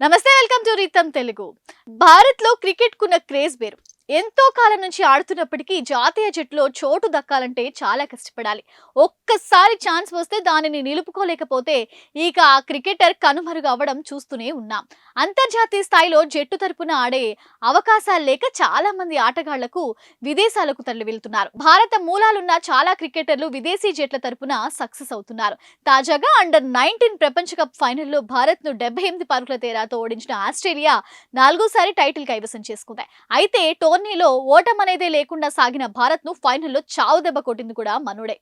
నమస్తే welcome to రీతం Telugu. భారత్లో cricket కున్న క్రేజ్ వేరు. ఎంతో కాలం నుంచి ఆడుతున్నప్పటికీ జాతీయ జట్టులో చోటు దక్కాలంటే చాలా కష్టపడాలి. ఒక్కసారి ఛాన్స్ వస్తే దానిని నిలుపుకోలేకపోతే ఇక ఆ క్రికెటర్ కనుమరుగు అవ్వడం చూస్తూనే ఉన్నాం. అంతర్జాతీయ స్థాయిలో జట్టు తరపున ఆడే అవకాశాలు లేక చాలా మంది ఆటగాళ్ళకు విదేశాలకు తరలి వెళ్తున్నారు భారత మూలాలున్న చాలా క్రికెటర్లు విదేశీ జట్ల తరపున సక్సెస్ అవుతున్నారు. తాజాగా అండర్ నైన్టీన్ ప్రపంచ కప్ ఫైనల్లో భారత్ను డెబ్బై ఎనిమిది పరుగుల తేడాతో ఓడించిన ఆస్ట్రేలియా నాలుగోసారి టైటిల్ కైవసం చేసుకుంది. అయితే టోర్నీలో ఓటమనేదే లేకుండా సాగిన భారత్ను ఫైనల్లో చావు దెబ్బ కొట్టింది కూడా మనుడే.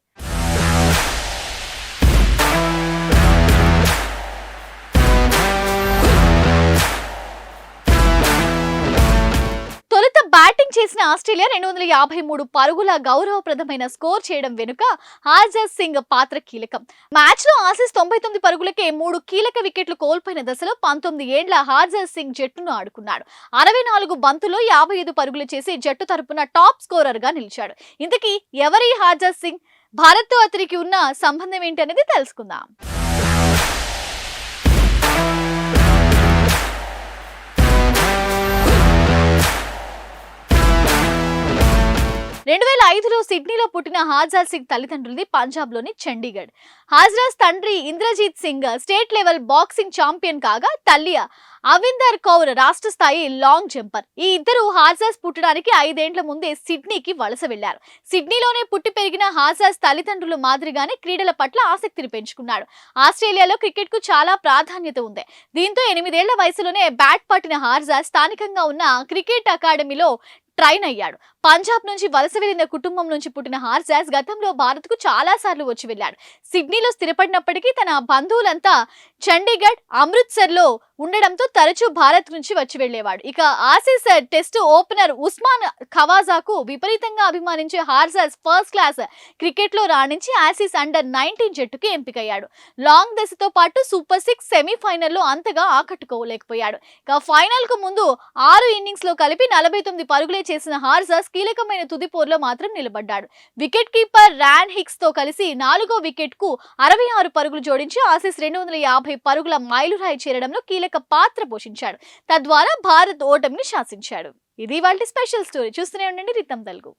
చేసిన ఆస్ట్రేలియా రెండు వందల యాభై మూడు పరుగుల గౌరవప్రదమైన స్కోర్ చేయడం వెనుక ఆజాజ్ సింగ్ పాత్ర కీలకం. మ్యాచ్లో ఆసీస్ తొంభై తొమ్మిది పరుగులకే మూడు కీలక వికెట్లు కోల్పోయిన దశలో పంతొమ్మిది ఏండ్ల హాజర్ సింగ్ జట్టును ఆడుకున్నాడు. అరవై నాలుగు బంతులు యాభై ఐదు పరుగులు చేసి జట్టు తరపున టాప్ స్కోరర్గా నిలిచాడు. ఇంతకీ ఎవరి హాజర్ సింగ్? భారత్తో అతనికి ఉన్న సంబంధం ఏంటి అనేది తెలుసుకుందాం. రెండు వేల ఐదులో సిడ్నీలో పుట్టిన హాజర్ సింగ్ తల్లిదండ్రులది పంజాబ్లోని చండీగఢ్. హాజ్రాస్ తండ్రి Inderjit Singh state level boxing champion కాగా తల్లి అవిందర్ కౌర్ రాష్ట్ర స్థాయి లాంగ్ జంపర్. ఈ ఇద్దరు హాజాస్ పుట్టడానికి ఐదేండ్ల ముందే సిడ్నీకి వలస వెళ్ళారు సిడ్నీలోనే పుట్టి పెరిగిన హాజాస్ తల్లిదండ్రులు మాదిరిగానే క్రీడల పట్ల ఆసక్తిని పెంచుకున్నాడు. ఆస్ట్రేలియాలో క్రికెట్కు చాలా ప్రాధాన్యత ఉంది. దీంతో ఎనిమిదేళ్ళ వయసులోనే బ్యాట్ పట్టిన హార్జాస్ స్థానికంగా ఉన్న క్రికెట్ అకాడమీలో ట్రైన్ అయ్యాడు. పంజాబ్ నుంచి వలస వెళ్ళిన కుటుంబం నుంచి పుట్టిన హార్జాస్ గతంలో భారత్కు చాలా సార్లు వచ్చి వెళ్ళాడు. సిడ్నీలో స్థిరపడినప్పటికీ తన బంధువులంతా చండీగఢ్ అమృత్సర్లో ఉండడంతో తరచూ భారత్ నుంచి వచ్చి వెళ్ళేవాడు. ఇక ఆసీస్ టెస్ట్ ఓపెనర్ ఉస్మాన్ ఖవాజాకు విపరీతంగా అభిమానించే హార్జాస్ ఫస్ట్ క్లాస్ క్రికెట్లో రాణించి ఆసీస్ అండర్ నైన్టీన్ జట్టుకి ఎంపికయ్యాడు. లాంగ్ దశతో పాటు సూపర్ సిక్స్ సెమీఫైనల్లో అంతగా ఆకట్టుకోలేకపోయాడు. ఇక ఫైనల్కు ముందు ఆరు ఇన్నింగ్స్లో కలిపి నలభై తొమ్మిది పరుగులే చేసిన హార్జాస్ కీలకమైన తుది పోర్లో మాత్రం నిలబడ్డాడు. వికెట్ కీపర్ ర్యాన్ హిక్స్తో కలిసి నాలుగో వికెట్కు అరవై ఆరు పరుగులు జోడించి ఆసీస్ రెండు వందల యాభై పరుగుల మైలురాయి చేరడంలో కీలక పాత్ర పోషించాడు. తద్వారా భారత్ ఓటమిని శాసించాడు. ఇది వాళ్ళ స్పెషల్ స్టోరీ. చూస్తూనే ఉండండి రితం తెలుగు.